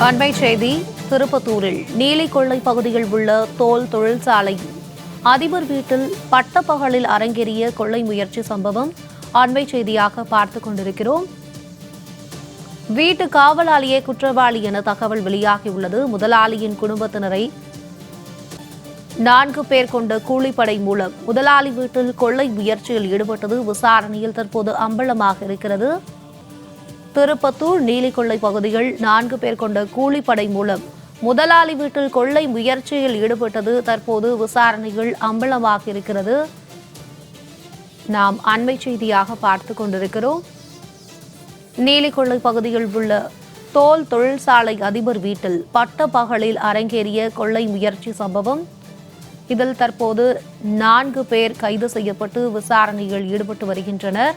அண்மை செய்தி திருப்பத்தூரில் நீலிக்கொள்ளை பகுதியில் உள்ள தோல் தொழிற்சாலை. அதிபர் வீட்டில் பட்டப்பகலில் அரங்கேறிய கொள்ளை முயற்சி சம்பவம் அண்மை செய்தியாக பார்த்துக் கொண்டிருக்கிறோம். வீட்டு காவலாளியே குற்றவாளி என தகவல் வெளியாகியுள்ளது. முதலாளியின் குடும்பத்தினரை நான்கு பேர் கொண்ட கூலிப்படை மூலம் முதலாளி வீட்டில் கொள்ளை முயற்சியில் ஈடுபட்டது. விசாரணையில் தற்போது அம்பலமாக இருக்கிறது. திருப்பத்தூர் நீலிக்கொள்ளை பகுதியில் நான்கு பேர் கொண்ட கூலிப்படை மூலம் முதலாளி வீட்டில் கொள்ளை முயற்சியில் ஈடுபட்டது தற்போது விசாரணையில் அம்பலமாக இருக்கிறது நாம் அண்மை செய்தியாக பார்த்து கொண்டிருக்கிறோம். நீலிக்கொள்ளை பகுதியில் உள்ள தோல் தொழிற்சாலை அதிபர் வீட்டில் பட்ட பகலில் அரங்கேறிய கொள்ளை முயற்சி சம்பவம். இதில் தற்போது நான்கு பேர் கைது செய்யப்பட்டு விசாரணையில் ஈடுபட்டு வருகின்றனர்.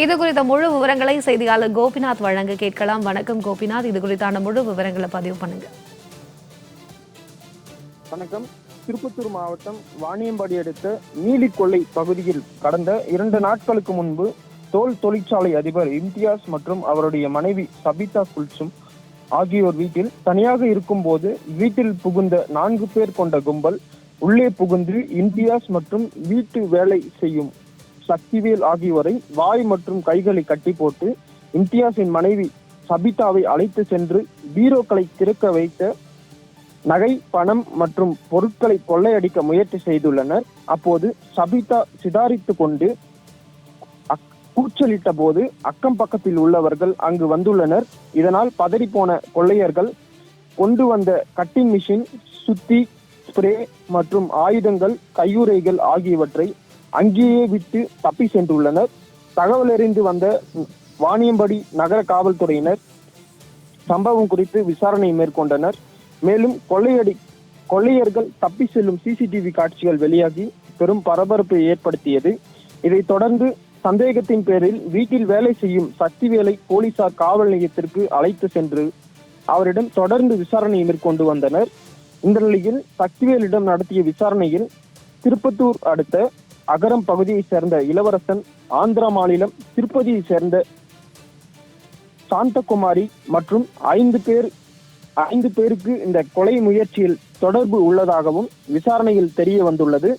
இது குறித்த முழு விவரங்களை செய்தியாளர் கோபிநாத் வழங்க கேட்கலாம். வணக்கம் கோபிநாத். இது குறித்தான முழு விவரங்களை பதிவு பண்ணுங்க. வணக்கம். திருப்பத்தூர் மாவட்டம் வாணியம்பாடி அடுத்த நீலிக்கொள்ளை பகுதியில் கடந்த இரண்டு நாட்களுக்கு முன்பு தோல் தொழிற்சாலை அதிபர் இம்தியாஸ் மற்றும் அவருடைய மனைவி சபிதா குல்சும் ஆகியோர் வீட்டில் தனியாக இருக்கும்போது வீட்டில் புகுந்த நான்கு பேர் கொண்ட கும்பல் உள்ளே புகுந்து இம்தியாஸ் மற்றும் வீட்டு வேலை செய்யும் சக்திவேல் ஆகியோரை வாய் மற்றும் கைகளை கட்டி போட்டு இம்தியாஸின் மனைவி சபிதாவை அழைத்து சென்று பீரோக்களை திறக்க வைத்த நகை பணம் மற்றும் பொருட்களை கொள்ளையடிக்க முயற்சி செய்துள்ளனர். அப்போது சபிதா சிதாரித்து கொண்டு அக்- கூச்சலிட்ட போது அக்கம் பக்கத்தில் உள்ளவர்கள் அங்கு வந்துள்ளனர். இதனால் பதறிப்போன கொள்ளையர்கள் கொண்டு வந்த கட்டிங் மிஷின் சுத்தி ஸ்ப்ரே மற்றும் ஆயுதங்கள் கையுறைகள் ஆகியவற்றை அங்கேயே விட்டு தப்பி சென்றுள்ளனர். தகவலறிந்து வந்த வாணியம்படி நகர காவல்துறையினர் சம்பவம் குறித்து விசாரணை மேற்கொண்டனர். மேலும் கொள்ளையடி கொள்ளையர்கள் தப்பி செல்லும் சிசிடிவி காட்சிகள் வெளியாகி பெரும் பரபரப்பை ஏற்படுத்தியது. இதைத் தொடர்ந்து சந்தேகத்தின் பேரில் வீட்டில் வேலை செய்யும் சக்திவேலை போலீசார் காவல் நிலையத்திற்கு அழைத்து சென்று அவரிடம் தொடர்ந்து விசாரணை மேற்கொண்டு வந்தனர். இந்த நிலையில் சக்திவேலிடம் நடத்திய விசாரணையில் திருப்பத்தூர் அடுத்த அகரம் பகுதியைச் சேர்ந்த இளவரசன் ஆந்திரா மாநிலம் திருப்பதியைச் சேர்ந்த சாந்தகுமாரி மற்றும் ஐந்து பேர் ஐந்து பேருக்கு இந்த கொலை முயற்சியில் தொடர்பு உள்ளதாகவும் விசாரணையில் தெரிய வந்துள்ளது.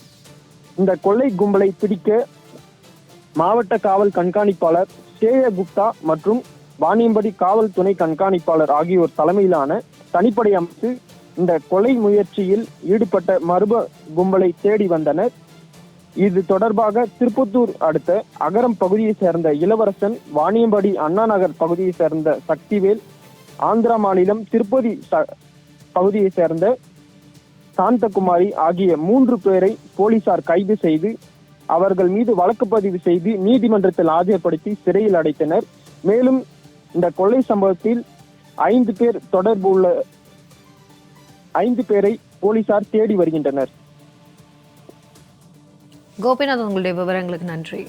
இந்த கொள்ளை கும்பலை பிடிக்க மாவட்ட காவல் கண்காணிப்பாளர் சேய குப்தா மற்றும் வாணியம்படி காவல் துணை கண்காணிப்பாளர் ஆகியோர் தலைமையிலான தனிப்படை அமைத்து இந்த கொலை முயற்சியில் ஈடுபட்ட மர்ம கும்பலை தேடி வந்தனர். இது தொடர்பாக திருப்பத்தூர் அடுத்த அகரம் பகுதியை சேர்ந்த இளவரசன் வாணியம்படி அண்ணா நகர் பகுதியை சேர்ந்த சக்திவேல் ஆந்திரா மாநிலம் திருப்பதி ச- சேர்ந்த சாந்தகுமாரி ஆகிய மூன்று பேரை போலீசார் கைது செய்து அவர்கள் மீது வழக்கு பதிவு செய்து நீதிமன்றத்தில் ஆஜர்படுத்தி சிறையில் அடைத்தனர். மேலும் இந்த கொள்ளை சம்பவத்தில் ஐந்து பேர் தொடர்பு உள்ள ஐந்து பேரை போலீசார் தேடி வருகின்றனர். கோபிநாத் உங்களுடைய விவரங்களுக்கு நன்றி.